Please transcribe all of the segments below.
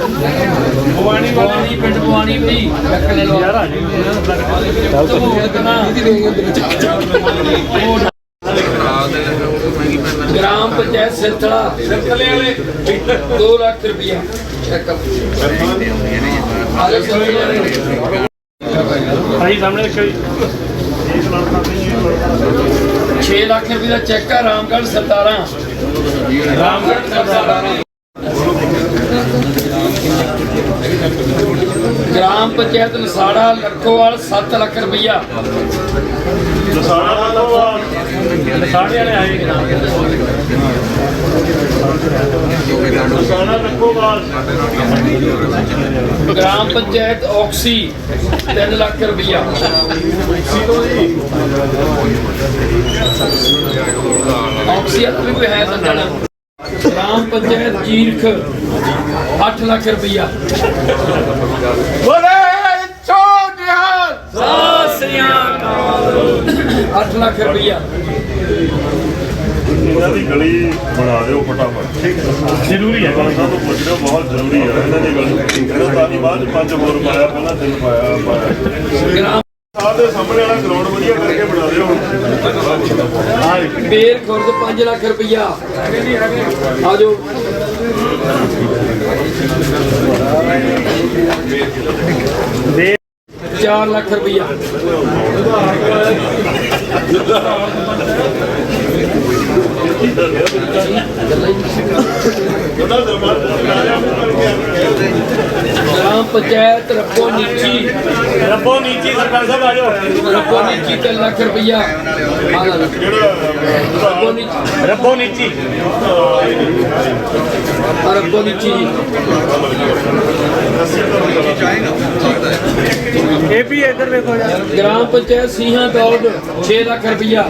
ਬਵਾਨੀ ਵਾਲੀ ਪਿੰਡ ਬਵਾਨੀ ਵੀ ਚੱਕਲੇ ਲੋ ਯਾਰ ਆ ਜੀ ਗ੍ਰਾਮ ਪੰਚਾਇਤ ਸਿਰਥਲਾ ਸਿਰਥਲੇ ਵਾਲੇ 2 ਲੱਖ ਰੁਪਇਆ ਚੈੱਕ ਆਈ ਸਾਹਮਣੇ ਲੜਕਾ 6 ਲੱਖ ਰੁਪਏ ਦਾ ਚੈੱਕ ਆ ਰਾਮਗੜ੍ਹ ਸਰਦਾਰਾਂ। ਰਾਮਗੜ੍ਹ ਸਰਦਾਰਾਂ ਗ੍ਰਾਮ ਪੰਚਾਇਤ ਲਸਾੜਾ ਲੱਖੋਵਾਲ 7 ਲੱਖ ਰੁਪਈਆ। ਦਸਾੜਾ ਦਾ ਦਸਾੜੇ ਵਾਲੇ ਆਏ। ਰੱਖੋ ਬਾਸ ਗ੍ਰਾਮ ਪੰਚਾਇਤ ਔਕਸੀ 3 ਲੱਖ ਰੁਪਈਆ। ਔਕਸੀ ਦਾ ਵੀ ਕੋਈ ਹੈ ਸੰਦਣ ਗ੍ਰਾਮ ਪੰਚਾਇਤ ਜੀਰਖ 8 ਲੱਖ ਰੁਪਈਆ। ਬੋਲੇ ਚੋਟਿਆਲ ਸਾਸਿਆਂ 8 ਲੱਖ ਰੁਪਈਆ। ਇਹਨਾਂ ਦੀ ਗਲੀ ਬਣਾ ਦਿਓ ਫਟਾਫਟ। ਠੀਕ ਜ਼ਰੂਰੀ ਹੈ। ਪੁੱਛ ਲਿਓ ਬਹੁਤ ਜ਼ਰੂਰੀ ਹੈ। ਇਹਨਾਂ ਦੀ ਗਲੀ। ਇਹਨਾਂ ਤਾਂ ਨਹੀਂ ਬਾਅਦ ਪੰਜ ਹੋਰ ਪਾਇਆ ਪਹਿਲਾਂ ਤਿੰਨ ਪਾਇਆ ਪਾਇਆ। ਆਹ ਦੇ ਸਾਹਮਣੇ ਵਾਲਾ ਗਰਾਊਂਡ ਵਧੀਆ ਕਰਕੇ ਬਣਾ ਦਿਓ ਬੇਰ ਖੁਰਦ 5 ਲੱਖ ਰੁਪਈਆ। ਆਜੋ ਦੇ 4 ਲੱਖ ਰੁਪਈਆ। ਉਹਨਾਂ ਦਰਬਾਰ ਗ੍ਰਾਮ ਪੰਚਾਇਤ ਰੱਬੋ ਨੀਚੀ। ਰੱਬੋ ਨੀਚੀ ਸਰਕਾਰ ਸਾਹਿਬ ਆ ਜਾਓ। ਰੱਬੋ ਨੀਚੀ 3 ਲੱਖ ਰੁਪਈਆ। ਰੱਬੋ ਨੀਚੀ। ਰੱਬੋ ਨੀਚੀ। ਰੱਬੋ ਨੀਚੀ ਇਹ ਵੀ ਇੱਧਰ ਵੇਖੋ ਯਾਰ। ਗ੍ਰਾਮ ਪੰਚਾਇਤ ਸੀਹਾਂ ਦੌੜ 6 ਲੱਖ ਰੁਪਈਆ।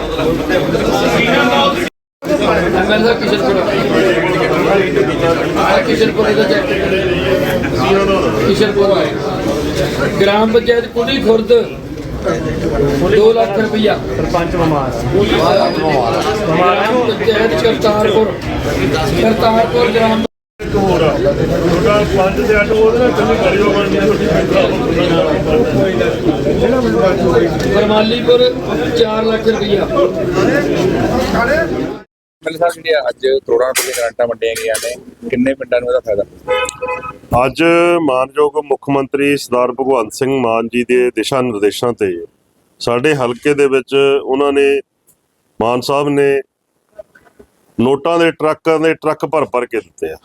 ਐਮਐਲ ਦਾ ਕਿਸ਼ਨਪੁਰ ਆ ਕਿਸ਼ਨਪੁਰ ਦਾ ਚੈੱਕ ਕਿਸ਼ਨਪੁਰ ਗ੍ਰਾਮ ਪੰਚਾਇਤ ਕੁੜੀ ਖੁਰਦ 2 ਲੱਖ ਰੁਪਈਆ ਸਰਪੰਚ ਬਿਮਾਰ ਗ੍ਰਾਮ ਪੰਚਾਇਤ ਕਰਤਾਰਪੁਰ ਕਰਤਾਰਪੁਰ ਗ੍ਰਾਮ ਇੱਕ ਹੋਰ ਆ ਤੁਹਾਡਾ ਪੰਜ ਤੇ ਅੱਠ ਉਹਦੇ ਨਾਲ ਕੱਲੀ ਗਲੀਓ ਬਣਨੀ ਆ ਤੁਹਾਡੀ ਪਿੰਡਾਂ ਫਰਮਾਲੀਪੁਰ 4 ਲੱਖ ਰੁਪਈਆ ਪਹਿਲੇ ਸਾਹਿਬ ਜਿਹੜੇ ਅੱਜ ਕਰੋੜਾਂ ਰੁਪਏ ਗ੍ਰਾਂਟਾਂ ਵੰਡੀਆਂ ਗਈਆਂ ਨੇ, ਕਿੰਨੇ ਪਿੰਡਾਂ ਨੂੰ ਇਹਦਾ ਫਾਇਦਾ ਅੱਜ ਮਾਨਯੋਗ ਮੁੱਖ ਮੰਤਰੀ ਸਰਦਾਰ ਭਗਵੰਤ ਸਿੰਘ ਮਾਨ ਜੀ ਦੇ ਦਿਸ਼ਾ ਨਿਰਦੇਸ਼ਾਂ ਤੇ ਸਾਡੇ ਹਲਕੇ ਦੇ ਵਿੱਚ ਉਹਨਾਂ ਨੇ, ਮਾਨ ਸਾਹਿਬ ਨੇ ਨੋਟਾਂ ਦੇ ਟਰੱਕਾਂ ਦੇ ਟਰੱਕ ਭਰ ਭਰ ਕੇ ਦਿੱਤੇ ਆ।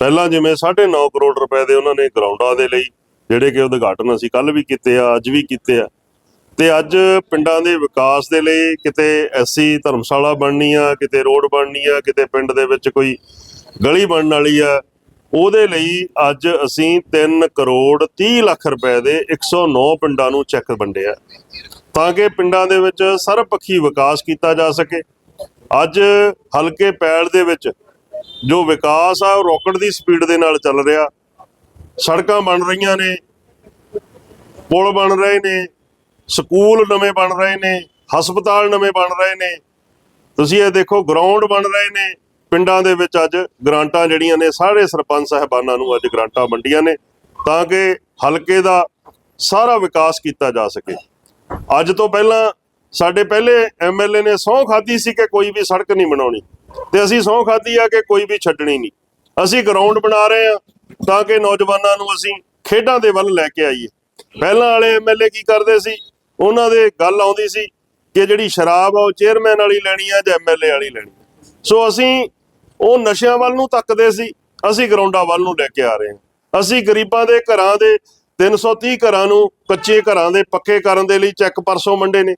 ਪਹਿਲਾਂ ਜਿਵੇਂ 9.5 ਕਰੋੜ ਰੁਪਏ ਦੇ ਉਹਨਾਂ ਨੇ ਗਰਾਊਂਡਾਂ ਦੇ ਲਈ, ਜਿਹੜੇ ਕਿ ਉਦਘਾਟਨ ਅਸੀਂ ਕੱਲ ਵੀ ਕੀਤੇ ਆ, ਅੱਜ ਵੀ ਕੀਤੇ ਆ। ਤੇ ਅੱਜ ਪਿੰਡਾਂ ਦੇ ਵਿਕਾਸ ਦੇ ਲਈ ਕਿਤੇ ਐਸੀ ਧਰਮਸ਼ਾਲਾ ਬਣਨੀ ਆ, ਕਿਤੇ ਰੋਡ ਬਣਨੀ ਆ, ਕਿਤੇ ਪਿੰਡ ਦੇ ਵਿੱਚ ਕੋਈ ਗਲੀ ਬਣਨ ਵਾਲੀ ਆ, ਉਹਦੇ ਲਈ ਅੱਜ ਅਸੀਂ 3 ਕਰੋੜ 30 ਲੱਖ ਰੁਪਏ ਦੇ 109 ਪਿੰਡਾਂ ਨੂੰ ਚੈੱਕ ਵੰਡਿਆ। ਤਾਂ ਕਿ ਪਿੰਡਾਂ ਦੇ ਵਿੱਚ ਸਰਬਪੱਖੀ ਵਿਕਾਸ ਕੀਤਾ ਜਾ ਸਕੇ। ਅੱਜ ਹਲਕੇ ਪੈਲ ਦੇ ਵਿੱਚ ਜੋ ਵਿਕਾਸ ਆ, ਉਹ ਰੋਕਟ ਦੀ ਸਪੀਡ ਦੇ ਨਾਲ ਚੱਲ ਰਿਹਾ। ਸੜਕਾਂ ਬਣ ਰਹੀਆਂ ਨੇ, ਪੁਲ ਬਣ ਰਹੇ ਨੇ ਸਕੂਲ ਨਵੇਂ ਬਣ ਰਹੇ ਨੇ, ਹਸਪਤਾਲ ਨਵੇਂ ਬਣ ਰਹੇ ਨੇ। ਤੁਸੀਂ ਇਹ ਦੇਖੋ ਗਰਾਊਂਡ ਬਣ ਰਹੇ ਨੇ। ਪਿੰਡਾਂ ਦੇ ਵਿੱਚ ਅੱਜ ਗ੍ਰਾਂਟਾਂ ਜਿਹੜੀਆਂ ਨੇ, ਸਾਰੇ ਸਰਪੰਚ ਸਾਹਿਬਾਨਾਂ ਨੂੰ ਅੱਜ ਗ੍ਰਾਂਟਾਂ ਵੰਡੀਆਂ ਨੇ, ਤਾਂ ਕਿ ਹਲਕੇ ਦਾ ਸਾਰਾ ਵਿਕਾਸ ਕੀਤਾ ਜਾ ਸਕੇ। ਅੱਜ ਤੋਂ ਪਹਿਲਾਂ ਸਾਡੇ ਪਹਿਲੇ ਐਮਐਲਏ ਨੇ ਸਹੁੰ ਖਾਧੀ ਸੀ ਕਿ ਕੋਈ ਵੀ ਸੜਕ ਨਹੀਂ ਬਣਾਉਣੀ। ਤੇ ਅਸੀਂ ਸਹੁੰ ਖਾਧੀ ਆ ਕਿ ਕੋਈ ਵੀ ਛੱਡਣੀ ਨਹੀਂ। ਅਸੀਂ ਗਰਾਊਂਡ ਬਣਾ ਰਹੇ ਆ, ਤਾਂ ਕਿ ਨੌਜਵਾਨਾਂ ਨੂੰ ਅਸੀਂ ਖੇਡਾਂ ਦੇ ਵੱਲ ਲੈ ਕੇ ਆਈਏ। ਪਹਿਲਾਂ ਵਾਲੇ ਐਮਐਲਏ ਕੀ ਕਰਦੇ ਸੀ? ਉਹਨਾਂ ਦੇ ਗੱਲ ਆਉਂਦੀ ਸੀ ਕਿ ਜਿਹੜੀ ਸ਼ਰਾਬ ਆ ਉਹ ਚੇਅਰਮੈਨ ਵਾਲੀ ਲੈਣੀ ਆ ਜਾਂ ਐਮਐਲਏ ਵਾਲੀ ਲੈਣੀ ਸੋ ਅਸੀਂ ਉਹ ਨਸ਼ਿਆਂ ਵੱਲ ਨੂੰ ਤੱਕਦੇ ਸੀ, ਅਸੀਂ ਗਰਾਊਂਡਾਂ ਵੱਲ ਨੂੰ ਲੈ ਕੇ ਆ ਰਹੇ ਹਾਂ। ਅਸੀਂ ਗਰੀਬਾਂ ਦੇ ਘਰਾਂ ਦੇ 330 ਘਰਾਂ ਨੂੰ ਕੱਚੇ ਘਰਾਂ ਦੇ ਪੱਕੇ ਕਰਨ ਦੇ ਲਈ ਚੈੱਕ ਪਰਸੋਂ ਮੰਡੇ ਨੇ।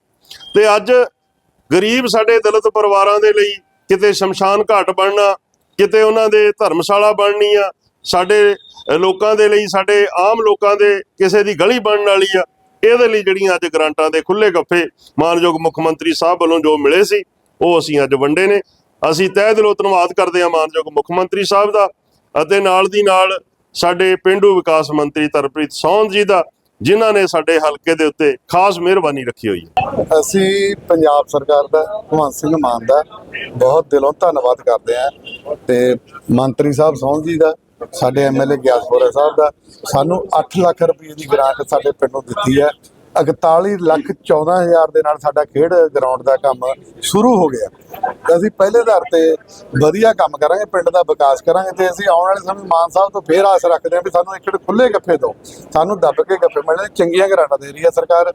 ਤੇ ਅੱਜ ਗਰੀਬ ਸਾਡੇ ਦਲਿਤ ਪਰਿਵਾਰਾਂ ਦੇ ਲਈ ਕਿਤੇ ਸ਼ਮਸ਼ਾਨ ਘਾਟ ਬਣਨਾ, ਕਿਤੇ ਉਹਨਾਂ ਦੇ ਧਰਮਸ਼ਾਲਾ ਬਣਨੀ ਆ, ਸਾਡੇ ਲੋਕਾਂ ਦੇ ਲਈ, ਸਾਡੇ ਆਮ ਲੋਕਾਂ ਦੇ ਕਿਸੇ ਦੀ ਗਲੀ ਬਣਨ ਵਾਲੀ ਆ ਇਹਦੇ ਲਈ ਜਿਹੜੀਆਂ ਅੱਜ ਗ੍ਰਾਂਟਾਂ ਦੇ ਖੁੱਲੇ ਗੱਫੇ ਮਾਨਯੋਗ ਮੁੱਖ ਮੰਤਰੀ ਸਾਹਿਬ ਵੱਲੋਂ ਜੋ ਮਿਲੇ ਸੀ, ਉਹ ਅਸੀਂ ਅੱਜ ਵੰਡੇ ਨੇ। ਅਸੀਂ ਤਹਿ ਦਿਲੋਂ ਧੰਨਵਾਦ ਕਰਦੇ ਹਾਂ ਮਾਨਯੋਗ ਮੁੱਖ ਮੰਤਰੀ ਸਾਹਿਬ ਦਾ ਅਤੇ ਨਾਲ ਦੀ ਨਾਲ ਸਾਡੇ ਪਿੰਡੂ ਵਿਕਾਸ ਮੰਤਰੀ ਤਰਪ੍ਰੀਤ ਸੌਂਦ ਜੀ ਦਾ, ਜਿਨ੍ਹਾਂ ਨੇ ਸਾਡੇ ਹਲਕੇ ਦੇ ਉੱਤੇ ਖਾਸ ਮਿਹਰਬਾਨੀ ਰੱਖੀ ਹੋਈ ਹੈ। ਅਸੀਂ ਪੰਜਾਬ ਸਰਕਾਰ ਦਾ, ਭਗਵੰਤ ਸਿੰਘ ਮਾਨ ਦਾ ਬਹੁਤ ਦਿਲੋਂ ਧੰਨਵਾਦ ਕਰਦੇ ਹਾਂ ਤੇ ਮੰਤਰੀ ਸਾਹਿਬ ਸੌਂਦ ਜੀ ਦਾ ਸਾਡੇ ਐਮਐਲਏ ਗਿਆਸਪੁਰਾ ਸਾਹਿਬ ਦਾ, ਸਾਨੂੰ 8 ਲੱਖ ਰੁਪਏ ਦੀ ਗ੍ਰਾਂਟ ਸਾਡੇ ਪਿੰਡ ਦਿੱਤੀ ਹੈ 41 ਲੱਖ 14 ਦੇ ਨਾਲ ਸਾਡਾ ਖੇਡ ਗਰਾਊਂਡ ਦਾ ਕੰਮ ਸ਼ੁਰੂ ਹੋ ਗਿਆ ਅਸੀਂ ਪਹਿਲੇ ਦਰ ਤੇ ਵਧੀਆ ਕੰਮ ਕਰਾਂਗੇ, ਪਿੰਡ ਦਾ ਵਿਕਾਸ ਕਰਾਂਗੇ ਤੇ ਅਸੀਂ ਆਉਣ ਵਾਲੇ ਸਮੇਂ ਮਾਨ ਸਾਹਿਬ ਤੋਂ ਫੇਰ ਆਸ ਰੱਖਦੇ ਹਾਂ ਵੀ ਸਾਨੂੰ ਇੱਕ ਖੁੱਲੇ ਗੱਫੇ ਦਿਓ ਸਾਨੂੰ ਦੱਬ ਕੇ ਗੱਫੇ ਮਿਲਣੇ, ਚੰਗੀਆਂ ਗਰਾਂਟਾਂ ਦੇ ਰਹੀ ਹੈ ਸਰਕਾਰ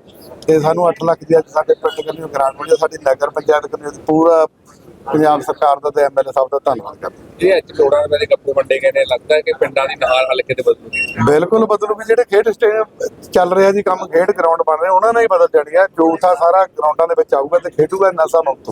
ਤੇ ਸਾਨੂੰ 8 ਲੱਖ ਦੀ ਅੱਜ ਸਾਡੇ ਪਿੰਡ ਕੰਨੀ ਗਰਾਂਟ ਮਿਲੀ ਹੈ। ਸਾਡੀ ਨਗਰ ਪੰਚਾਇਤ ਕੰਨੀ, ਪੂਰਾ ਪੰਜਾਬ ਸਰਕਾਰ ਦਾ ਤੇ ਐਮਐਲਏ ਸਾਹਿਬ ਦਾ ਧੰਨਵਾਦ ਕਰਦੇ। ਇਹ ਅੱਜ ਰੁਪਏ ਦੇ ਗੱਪੇ ਵੰਡੇ ਗਏ ਨੇ ਲੱਗਦਾ ਹੈ ਕਿ ਪਿੰਡਾਂ ਦੀ ਨਹਾਰ ਹਲਕੇ ਤੇ ਬਦਲੂਗੀ। ਬਿਲਕੁਲ ਬਦਲੂ ਵੀ ਜਿਹੜੇ ਖੇਡ ਸਟੇਡੀਅਮ ਚੱਲ ਰਿਹਾ ਜੀ ਕੰਮ ਖੇਡ ਗਰਾਊਂਡ ਬਣ ਰਹੇ ਉਹਨਾਂ ਨਾਲ ਹੀ ਬਦਲ ਜਾਣੀ ਹੈ। ਆ ਸਾਰਾ ਗਰਾਊਂਡਾਂ ਦੇ ਵਿੱਚ ਆਊਗਾ ਤੇ ਖੇਡੂਗਾ ਨਸ਼ਾ ਮੁਕਤ